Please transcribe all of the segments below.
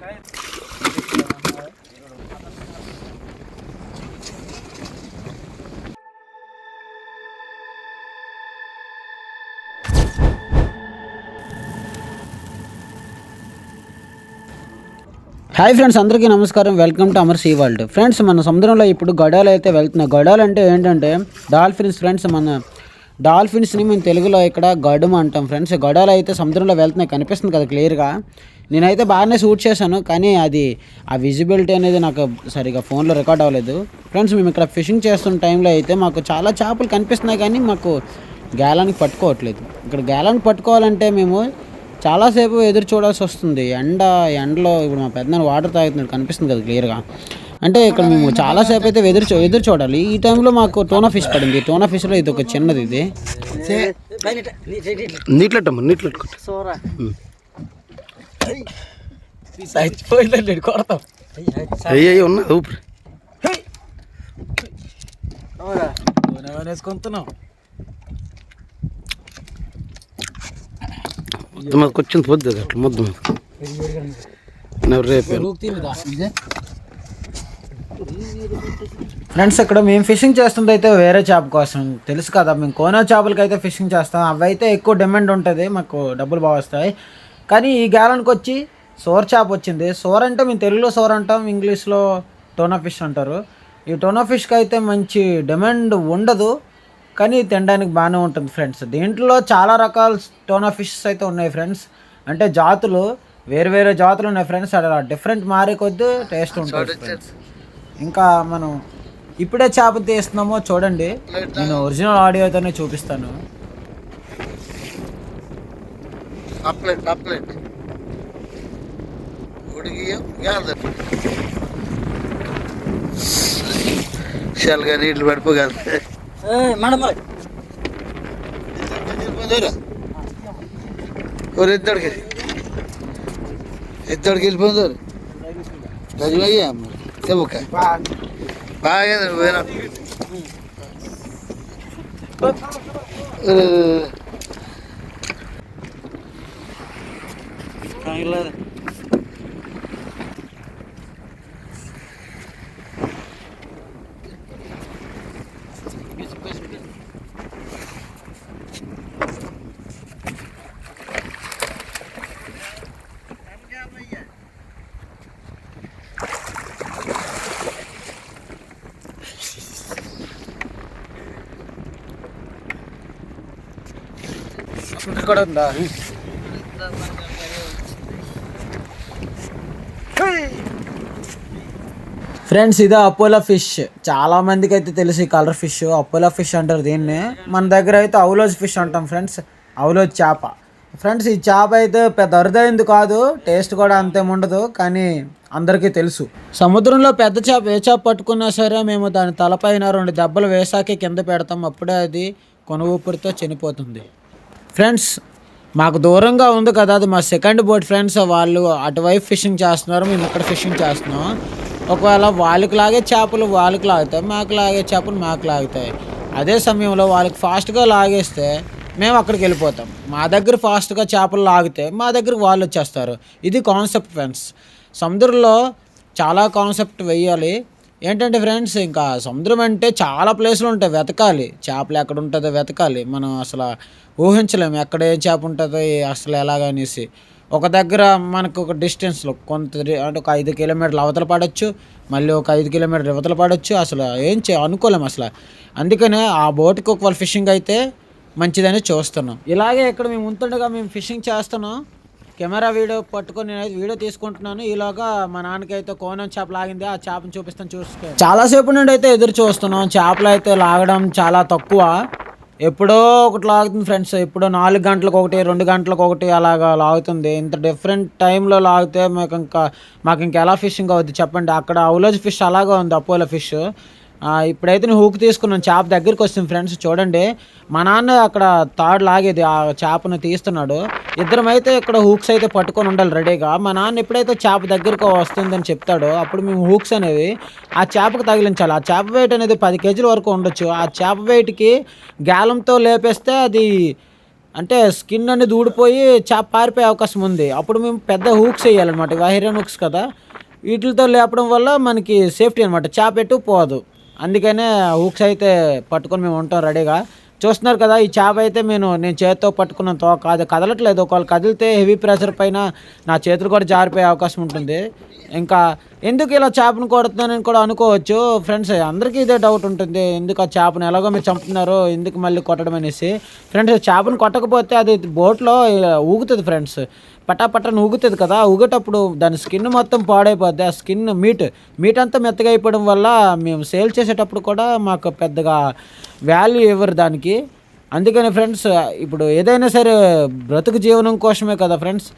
Hi friends అందరికీ నమస్కారం. Welcome to Amar sea world. Friends మన సముద్రంలో ఇప్పుడు గడాలు అయితే వెళ్తున్నాయి గడాలు అంటే ఏంటంటే డాల్ఫిన్స్ ఫ్రెండ్స్ మన డాల్ఫిన్స్ని మేము తెలుగులో ఇక్కడ గడుము అంటాం ఫ్రెండ్స్ గడాలు అయితే సముద్రంలో వెళ్తున్నాయి. కనిపిస్తుంది కదా క్లియర్గా? నేనైతే బాగానే షూట్ చేశాను కానీ అది ఆ విజిబిలిటీ అనేది నాకు సరిగా ఫోన్లో రికార్డ్ అవ్వలేదు. ఫ్రెండ్స్ మేము ఇక్కడ ఫిషింగ్ చేస్తున్న టైంలో అయితే మాకు చాలా చేపలు కనిపిస్తున్నాయి కానీ మాకు గేలానికి పట్టుకోవట్లేదు. ఇక్కడ గేలానికి పట్టుకోవాలంటే మేము చాలాసేపు ఎదురు చూడాల్సి వస్తుంది. ఎండ ఎండలో ఇప్పుడు మా పెద్దనాన్న వాటర్ తాగుతున్నాడు కనిపిస్తుంది కదా క్లియర్గా అంటే ఇక్కడ మేము చాలాసేపు అయితే ఎదురు చూ ఎదురు చూడాలి. ఈ టైంలో మాకు టోనా ఫిష్ పడింది. టోనా ఫిష్లో ఇది ఒక చిన్నది ఇది. నీట్లెట్టమ్మా నీట్లెట్ కొడతాం. అయ్యి ఉన్నా ఊపిరి. వేసుకుంటున్నాం ముద్దు మీదకి వచ్చింది పొద్దు అట్లా ముద్దు మీద. నేను రేపు ఫ్రెండ్స్ ఇక్కడ మేము ఫిషింగ్ చేస్తుంది అయితే వేరే చేప కోసం. తెలుసు కదా మేము కోనా చేపలకి అయితే ఫిషింగ్ చేస్తాం. అవి అయితే ఎక్కువ డిమాండ్ ఉంటుంది మాకు డబ్బులు బాగా వస్తాయి. కానీ ఈ గ్యాలన్కి వచ్చి సోర్ చేప వచ్చింది. సోర్ అంటే మేము తెలుగులో సోర్ అంటాం ఇంగ్లీష్లో టోనా ఫిష్ అంటారు. ఈ టోనా ఫిష్కి అయితే మంచి డిమాండ్ ఉండదు కానీ తినడానికి బాగానే ఉంటుంది ఫ్రెండ్స్. దీంట్లో చాలా రకాల టోనా ఫిషెస్ అయితే ఉన్నాయి ఫ్రెండ్స్. అంటే జాతులు వేరు వేరే జాతులు ఉన్నాయి ఫ్రెండ్స్. అలా డిఫరెంట్ మారే కొద్దీ టేస్ట్ ఉంటుంది ఫ్రెండ్స్. ఇంకా మనం ఇప్పుడే చేప తీస్తున్నామో చూడండి. నేను ఒరిజినల్ ఆడియోతోనే చూపిస్తాను. ಅಪ್ಲೇಟ್ ಅಪ್ಲೇಟ್ ಹುಡುಗಿಯ ಯಾರ್ದು ಶಾಲ್ಗ ನೀಡ್ಲು ಬಡ್ಪಗಾಲ ಅವ್ರು ಎದ್ದೊಡ್ಗೆ ಎದ್ದೊಡ್ಗೆ ಇಲ್ಲಿ ಬಂದವ್ರು ಗಜವಾಗಿ ಅಮ್ಮ ತೆಬಕ ಬಾಯ ಏನೋ పోయినా కూడా ఉందా ఫ్రెండ్స్ ఇదే అపోలో ఫిష్ చాలా మందికి అయితే తెలుసు ఈ కలర్ ఫిష్ అపోలో ఫిష్ అంటారు దీన్ని. మన దగ్గర అయితే అవులోజ్ ఫిష్ అంటాం ఫ్రెండ్స్ అవులోజ్ చేప. ఫ్రెండ్స్ ఈ చేప అయితే పెద్ద అరుదైంది కాదు. టేస్ట్ కూడా అంతేముండదు కానీ అందరికీ తెలుసు. సముద్రంలో పెద్ద చేప ఏ చేప పట్టుకున్నా సరే మేము దాని తలపైన రెండు దెబ్బలు వేసాకే కింద పెడతాం. అప్పుడే అది కొన ఊపిరితో చనిపోతుంది. ఫ్రెండ్స్ మాకు దూరంగా ఉంది కదా అది మా సెకండ్ బోట్ ఫ్రెండ్స్ వాళ్ళు అటువైపు ఫిషింగ్ చేస్తున్నారు మేము ఇక్కడ ఫిషింగ్ చేస్తున్నాం. ఒకవేళ వాళ్ళకి లాగే చేపలు వాళ్ళకి లాగుతాయి మాకు లాగే చేపలు మాకు లాగుతాయి. అదే సమయంలో వాళ్ళకి ఫాస్ట్గా లాగేస్తే మేము అక్కడికి వెళ్ళిపోతాం. మా దగ్గర ఫాస్ట్గా చేపలు లాగితే మా దగ్గర వాళ్ళు వచ్చేస్తారు. ఇది కాన్సెప్ట్ ఫ్రెండ్స్ సముద్రంలో చాలా కాన్సెప్ట్ వెయ్యాలి ఏంటంటే ఫ్రెండ్స్ ఇంకా సముద్రం అంటే చాలా ప్లేసులు ఉంటాయి. వెతకాలి. చేపలు ఎక్కడ ఉంటుందో వెతకాలి. మనం అసలు ఊహించలేము ఎక్కడ ఏ చేప ఉంటుందో అసలు ఎలాగనేసి. ఒక దగ్గర మనకు ఒక డిస్టెన్స్లో కొంత అంటే ఒక ఐదు కిలోమీటర్లు అవతల పడవచ్చు మళ్ళీ ఒక ఐదు కిలోమీటర్లు ఇవతల పడవచ్చు అసలు ఏం చే అనుకోలేము అసలు. అందుకనే ఆ బోట్కి ఒకవేళ ఫిషింగ్ అయితే మంచిదని చూస్తున్నాం. ఇలాగే ఇక్కడ మేము ఉంటుండగా మేము ఫిషింగ్ చేస్తున్నాం. కెమెరా వీడియో పట్టుకొని నేనైతే వీడియో తీసుకుంటున్నాను. ఈలోగా మా నాన్నకైతే కోనం చేప లాగింది. ఆ చేపను చూపిస్తాను చూసుకో. చాలాసేపు నుండి అయితే ఎదురు చూస్తున్నాం. చేపలు అయితే లాగడం చాలా తక్కువ. ఎప్పుడో ఒకటి లాగుతుంది ఫ్రెండ్స్. ఎప్పుడో నాలుగు గంటలకు ఒకటి రెండు గంటలకు ఒకటి అలాగా లాగుతుంది. ఇంత డిఫరెంట్ టైంలో లాగితే మాకు ఇంకా మాకు ఇంకా ఎలా ఫిషింగ్ అవుద్ది చెప్పండి. అక్కడ అవులోజ్ ఫిష్ అలాగే ఉంది అపోలో ఫిష్ ఇప్పుడైతే నేను హూక్ తీసుకున్నాను. చేప దగ్గరికి వస్తుంది ఫ్రెండ్స్ చూడండి. మా నాన్న అక్కడ తాడు లాగేది ఆ చేపను తీస్తున్నాడు. ఇద్దరం అయితే ఇక్కడ హూక్స్ అయితే పట్టుకొని ఉండాలి రెడీగా. మా నాన్న ఎప్పుడైతే చేప దగ్గరకు వస్తుందని చెప్తాడో అప్పుడు మేము హూక్స్ అనేవి ఆ చేపకు తగిలించాలి. ఆ చేప వెయిట్ అనేది పది కేజీల వరకు ఉండొచ్చు. ఆ చేప వెయిట్కి గాలంతో లేపేస్తే అది అంటే స్కిన్ అనేది ఊడిపోయి చేప పారిపోయే అవకాశం ఉంది. అప్పుడు మేము పెద్ద హూక్స్ వేయాలన్నమాట. వైరన్ హూక్స్ కదా. వీటితో లేపడం వల్ల మనకి సేఫ్టీ అనమాట చేప ఎటు పోదు. అందుకనే హుక్స్ అయితే పట్టుకొని మేము ఉంటాం రెడీగా. చూస్తున్నారు కదా ఈ చేప అయితే నేను నేను చేతితో పట్టుకున్న తోక అది కదలట్లేదు. ఒకవేళ కదిలితే హెవీ ప్రెషర్ పైన నా చేతులు కూడా జారిపోయే అవకాశం ఉంటుంది. ఇంకా ఎందుకు ఇలా చేపను కొడుతున్నానని కూడా అనుకోవచ్చు. ఫ్రెండ్స్ అందరికీ ఇదే డౌట్ ఉంటుంది. ఎందుకు ఆ చేపను ఎలాగో మీరు చంపుతున్నారు ఎందుకు మళ్ళీ కొట్టడం అనేసి. ఫ్రెండ్స్ చేపను కొట్టకపోతే అది బోట్లో ఊగుతుంది ఫ్రెండ్స్ పటా ఊగుతుంది కదా ఊగేటప్పుడు దాని స్కిన్ మొత్తం పాడైపోద్ది. ఆ స్కిన్ మీట్ మీట్ అంతా మెత్తగా అయిపోవడం వల్ల మేము సేల్ చేసేటప్పుడు కూడా మాకు పెద్దగా వాల్యూ ఇవ్వరు దానికి. అందుకని ఫ్రెండ్స్ ఇప్పుడు ఏదైనా సరే బ్రతుకు జీవనం కోసమే కదా ఫ్రెండ్స్.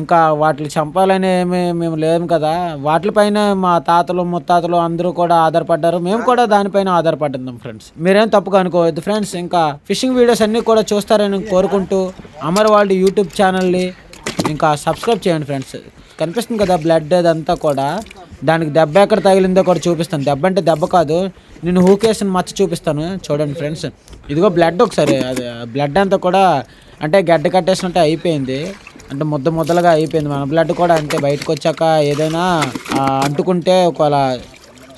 ఇంకా వాటిని చంపాలని ఏమి మేము లేము కదా. వాటిపైన మా తాతలు ముత్తాతలు అందరూ కూడా ఆధారపడ్డారు. మేము కూడా దానిపైన ఆధారపడ్డాం ఫ్రెండ్స్. మీరేం తప్పుగా అనుకోవద్దు ఫ్రెండ్స్. ఇంకా ఫిషింగ్ వీడియోస్ అన్నీ కూడా చూస్తారని కోరుకుంటూ అమర్ వాళ్ళ యూట్యూబ్ ఛానల్ని ఇంకా సబ్స్క్రైబ్ చేయండి ఫ్రెండ్స్ కనిపిస్తుంది కదా బ్లడ్ అదంతా కూడా. దానికి దెబ్బ ఎక్కడ తగిలిందో కూడా చూపిస్తాను. దెబ్బ అంటే దెబ్బ కాదు. నేను హూకేసిన మచ్చ చూపిస్తాను. చూడండి ఫ్రెండ్స్ ఇదిగో బ్లడ్ ఒకసారి. అది బ్లడ్ అంతా కూడా అంటే గడ్డ కట్టేసినట్టు అయిపోయింది. అంటే ముద్ద ముద్దలుగా అయిపోయింది. మన బ్లడ్ కూడా అంటే బయటకు వచ్చాక ఏదైనా అంటుకుంటే ఒకవేళ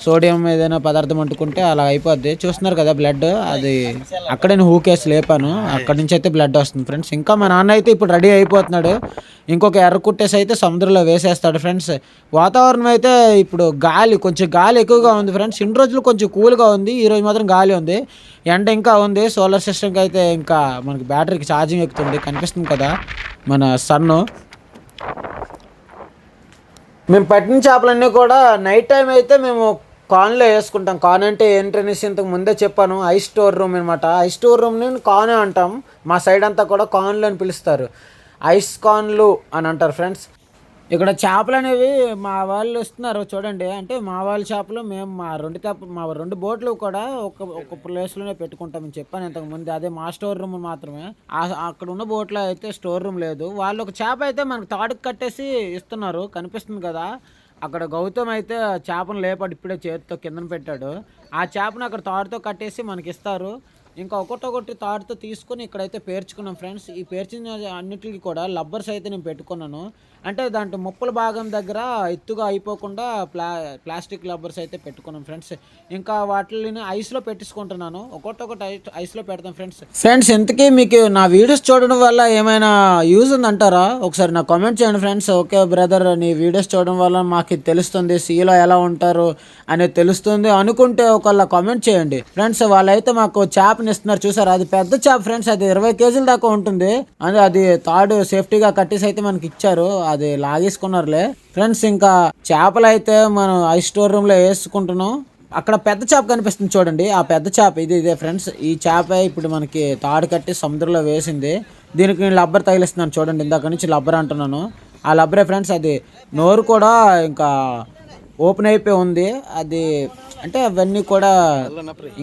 సోడియం ఏదైనా పదార్థం అంటుకుంటే అలా అయిపోద్ది. చూస్తున్నారు కదా బ్లడ్ అది అక్కడ నేను హూకేసి లేపాను. అక్కడి నుంచి అయితే బ్లడ్ వస్తుంది ఫ్రెండ్స్ ఇంకా మా నాన్న అయితే ఇప్పుడు రెడీ అయిపోతున్నాడు. ఇంకొక ఎర్ర కుట్టేసి అయితే సముద్రంలో వేసేస్తాడు ఫ్రెండ్స్ వాతావరణం అయితే ఇప్పుడు గాలి కొంచెం గాలి ఎక్కువగా ఉంది ఫ్రెండ్స్ ఇన్ని రోజులు కొంచెం కూల్గా ఉంది. ఈ రోజు మాత్రం గాలి ఉంది. ఎండ ఇంకా ఉంది. సోలార్ సిస్టమ్కి అయితే ఇంకా మనకి బ్యాటరీకి ఛార్జింగ్ ఎక్కుతుంది. కనిపిస్తుంది కదా మన సన్ను మేము పట్టిన చేపలన్నీ కూడా నైట్ టైం అయితే మేము కాన్లో వేసుకుంటాం. కాన్ అంటే ఏంటనేసి ఇంతకు ముందే చెప్పాను. ఐ స్టోర్ రూమ్ అనమాట ఐ స్టోర్ రూమ్ని కానే అంటాం. మా సైడ్ అంతా కూడా కాన్లు అని పిలుస్తారు. ఐస్ కాన్లు అని అంటారు ఫ్రెండ్స్. ఇక్కడ చేపలు అనేవి మా వాళ్ళు ఇస్తున్నారు చూడండి. అంటే మా వాళ్ళ చేపలు మేము మా రెండు చేప మా రెండు బోట్లు కూడా ఒక ఒక ప్లేస్లోనే పెట్టుకుంటామని చెప్పాను ఇంతకు ముందు. అదే మా స్టోర్ రూమ్ మాత్రమే. అక్కడ ఉన్న బోట్లో అయితే స్టోర్ రూమ్ లేదు. వాళ్ళు ఒక చేప అయితే మనకు తాడుకు కట్టేసి ఇస్తున్నారు. కనిపిస్తుంది కదా. అక్కడ గౌతమ్ అయితే చేపను లేపాడు ఇప్పుడే చేతితో కిందన పెట్టాడు. ఆ చేపను అక్కడ తాడుతో కట్టేసి మనకి ఇస్తారు ఇంకా ఒకటొకటి తాడుతో తీసుకొని ఇక్కడైతే పేర్చుకున్నాం ఫ్రెండ్స్. ఈ పేర్చిన అన్నిటికీ కూడా లబ్బర్స్ అయితే నేను పెట్టుకున్నాను. అంటే దాంట్లో ముప్పల భాగం దగ్గర ఎత్తుగా అయిపోకుండా ప్లా ప్లాస్టిక్ లబ్బర్స్ అయితే పెట్టుకున్నాం ఫ్రెండ్స్. ఇంకా వాటిని ఐస్లో పెట్టించుకుంటున్నాను ఒకటొకటి ఐస్లో పెడతాం ఫ్రెండ్స్. ఫ్రెండ్స్ ఇంతకీ మీకు నా వీడియోస్ చూడడం వల్ల ఏమైనా యూజ్ ఉందంటారా? ఒకసారి నాకు కామెంట్ చేయండి ఫ్రెండ్స్. ఓకే బ్రదర్ నీ వీడియోస్ చూడడం వల్ల మాకు తెలుస్తుంది. సీలో ఎలా ఉంటారు అనేది తెలుస్తుంది అనుకుంటే ఒకళ్ళ కామెంట్ చేయండి. ఫ్రెండ్స్ వాళ్ళైతే మాకు చేపని ఇస్తున్నారు చూసారు? అది పెద్ద చేప ఫ్రెండ్స్. అది ఇరవై కేజీల దాకా ఉంటుంది. అది అది తాడు సేఫ్టీగా కట్టేసి అయితే మనకి ఇచ్చారు. అది లాగేసుకున్నారులే. ఫ్రెండ్స్ ఇంకా చేపలు అయితే మనం ఐ స్టోర్ రూమ్లో వేసుకుంటున్నాం. అక్కడ పెద్ద చేప కనిపిస్తుంది చూడండి. ఆ పెద్ద చేప ఇది ఇదే ఫ్రెండ్స్. ఈ చేప ఇప్పుడు మనకి తాడు కట్టి సముద్రంలో వేసింది. దీనికి నేను లబ్బర్ తగిలిస్తున్నాను చూడండి. ఇందాక నుంచి లబ్బర్ అంటున్నాను. ఆ లబ్బరే ఫ్రెండ్స్ అది నోరు కూడా ఇంకా ఓపెన్ అయిపోయి ఉంది. అది అంటే అవన్నీ కూడా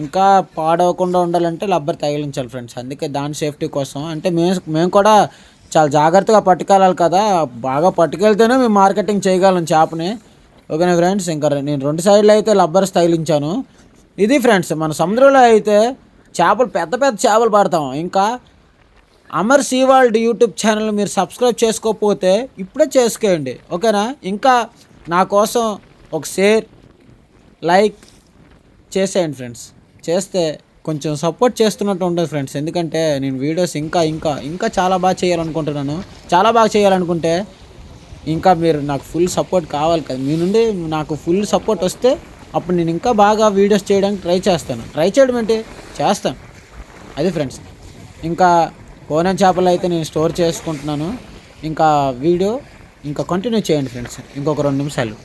ఇంకా పాడవకుండా ఉండాలంటే లబ్బర్ తగిలించాలి ఫ్రెండ్స్ అందుకే దాని సేఫ్టీ కోసం. అంటే మేము మేము కూడా చాలా జాగ్రత్తగా పట్టుకెళ్ళాలి కదా. బాగా పట్టుకెళ్తేనే మేము మార్కెటింగ్ చేయగలం చేపని. ఓకేనా ఫ్రెండ్స్ ఇంకా నేను రెండు సైడ్లు అయితే లబ్బర్స్ తగిలించాను. ఇది ఫ్రెండ్స్ మన సముద్రంలో అయితే చేపలు పెద్ద పెద్ద చేపలు పడతాం. ఇంకా Amar sea world YouTube channel మీరు సబ్స్క్రైబ్ చేసుకోకపోతే ఇప్పుడే చేసుకోండి. ఓకేనా? ఇంకా నా కోసం ఒక షేర్ లైక్ చేసేయండి ఫ్రెండ్స్. చేస్తే కొంచెం సపోర్ట్ చేస్తున్నట్టు ఉంటుంది ఫ్రెండ్స్. ఎందుకంటే నేను వీడియోస్ ఇంకా ఇంకా ఇంకా చాలా బాగా చేయాలనుకుంటున్నాను. చాలా బాగా చేయాలనుకుంటే ఇంకా మీరు నాకు ఫుల్ సపోర్ట్ కావాలి కదా. మీ నుండి నాకు ఫుల్ సపోర్ట్ వస్తే అప్పుడు నేను ఇంకా బాగా వీడియోస్ చేయడానికి ట్రై చేస్తాను. ట్రై చేయడం ఏంటి? చేస్తాను. అది ఫ్రెండ్స్. ఇంకా కోన చేపలు అయితే నేను స్టోర్ చేసుకుంటున్నాను. ఇంకా వీడియో ఇంకా కంటిన్యూ చేయండి ఫ్రెండ్స్. ఇంకొక రెండు నిమిషాలు.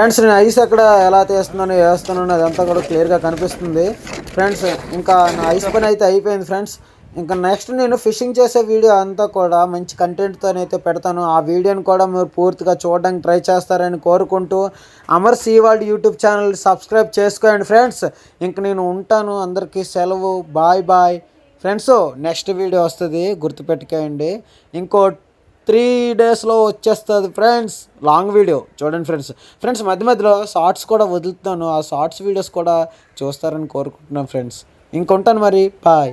ఫ్రెండ్స్ నేను ఐస్ ఎక్కడ ఎలా తీస్తున్నాను వేస్తున్నాను అదంతా కూడా క్లియర్గా కనిపిస్తుంది. ఫ్రెండ్స్ ఇంకా నా ఐస్ పని అయితే అయిపోయింది ఫ్రెండ్స్ ఇంకా నెక్స్ట్ నేను ఫిషింగ్ చేసే వీడియో అంతా కూడా మంచి కంటెంట్తో అయితే పెడతాను. ఆ వీడియోని కూడా మీరు పూర్తిగా చూడడానికి ట్రై చేస్తారని కోరుకుంటూ Amar sea world YouTube channel subscribe చేసుకోండి ఫ్రెండ్స్ ఇంక నేను ఉంటాను. అందరికీ సెలవు. Bye bye friends next video వస్తుంది. గుర్తుపెట్టుకోండి. ఇంకో త్రీ డేస్లో వచ్చేస్తుంది ఫ్రెండ్స్. Long video. చూడండి ఫ్రెండ్స్. ఫ్రెండ్స్ మధ్య మధ్యలో షార్ట్స్ కూడా వదులుతాను ఆ షార్ట్స్ వీడియోస్ కూడా చూస్తారని కోరుకుంటున్నాను ఫ్రెండ్స్. ఇంకొంటాను మరి. బాయ్.